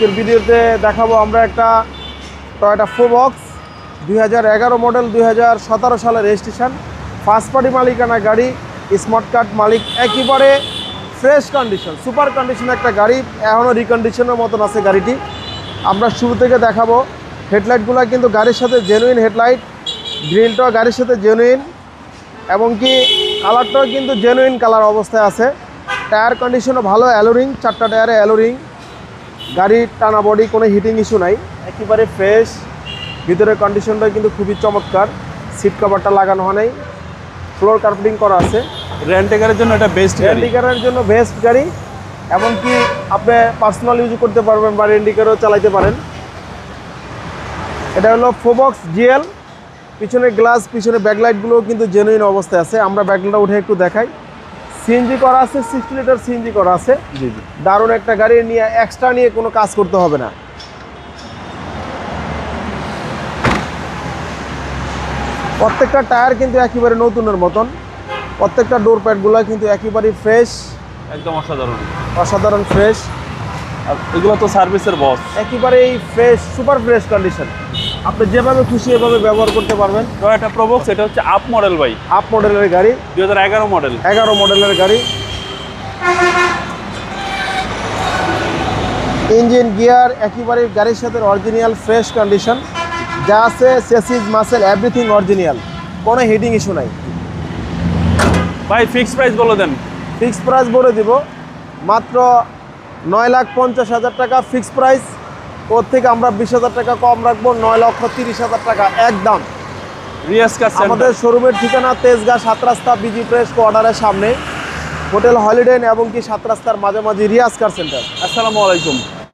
আজকের ভিডিওতে দেখাবো আমরা একটা টয়োটা ফোবক্স দুই মডেল দু হাজার সতেরো সালের রেজিস্ট্রেশন ফার্স্ট পার্টি মালিকানা গাড়ি স্মার্ট কার্ড মালিক, একেবারে ফ্রেশ কন্ডিশন সুপার কন্ডিশন একটা গাড়ি এখনও রিকন্ডিশনের মতন আছে গাড়িটি। আমরা শুরু থেকে দেখাবো হেডলাইটগুলো কিন্তু গাড়ির সাথে জেনুইন হেডলাইট গ্রিলটাও গাড়ির সাথে জেনুইন এবং কি কালারটাও কিন্তু জেনুইন কালার অবস্থায় আছে। টায়ার কন্ডিশনও ভালো অ্যালোরিং চারটা টায়ারে অ্যালোরিং গাড়ির টানা বডি কোনো হিটিং ইস্যু নাই। একেবারে ফ্রেশ ভিতরের কন্ডিশনটা কিন্তু খুবই চমৎকার। সিট কভারটা লাগানো হয় নাই। ফ্লোর কার্পেটিং করা আছে। রেন্টেকারের জন্য এটা বেস্ট গাড়ি। রেন্ডিকারের জন্য বেস্ট গাড়ি। এমনকি আপনি পার্সোনাল ইউজ করতে পারবেন বা রেন্ডিকারও চালাইতে পারেন। এটা হলো ফোবক্স জিএল পিছনে গ্লাস পিছনে ব্যাকলাইটগুলোও কিন্তু জেনুইন অবস্থায় আছে। আমরা ব্যাকলাইটটা উঠে একটু দেখাই। সিএনজি করা আছে সিক্সটি লিটার সিএনজি করা আছে। জি জি। দারুণ একটা গাড়ি নিয়ে এক্সট্রা নিয়ে কোনো কাজ করতে হবে না। প্রত্যেকটা টায়ার কিন্তু একেবারে নতুনের মতন। প্রত্যেকটা ডোর প্যাডগুলো কিন্তু একেবারে ফ্রেশ একদম অসাধারণ। অসাধারণ ফ্রেশ আর এগুলো তো সার্ভিসের বস একেবারেই ফ্রেশ সুপার ফ্রেশ কন্ডিশন আপনি যেভাবে খুশি এভাবে ব্যবহার করতে পারবেন। টয়োটা প্রবক্স এটা হচ্ছে আপ মডেল ভাই। আপ মডেলের গাড়ি দুই হাজার এগারো মডেল এগারো মডেলের গাড়ি। ইঞ্জিন গিয়ার একেবারে গাড়ির সাথে অরিজিনাল ফ্রেশ কন্ডিশন যা আছে সেসিস মাসেল এভরিথিং অরিজিনাল কোনো হিটিং ইস্যু নাই। ভাই ফিক্স প্রাইস বলে দেন। ফিক্স প্রাইস বলে দিব। মাত্র নয় লাখ পঞ্চাশ হাজার টাকা ফিক্স প্রাইস ওর থেকে আমরা বিশ হাজার টাকা কম রাখব নয় লক্ষ তিরিশ হাজার টাকা একদম। আমাদের শোরুমের ঠিকানা তেজগাঁ সাত রাস্তা বিজি প্রেস কোয়ার্টারের সামনে। হোটেল হলিডেন এবং কি সাত রাস্তার মাঝামাঝি রিয়াজ কার সেন্টার আসসালামু আলাইকুম।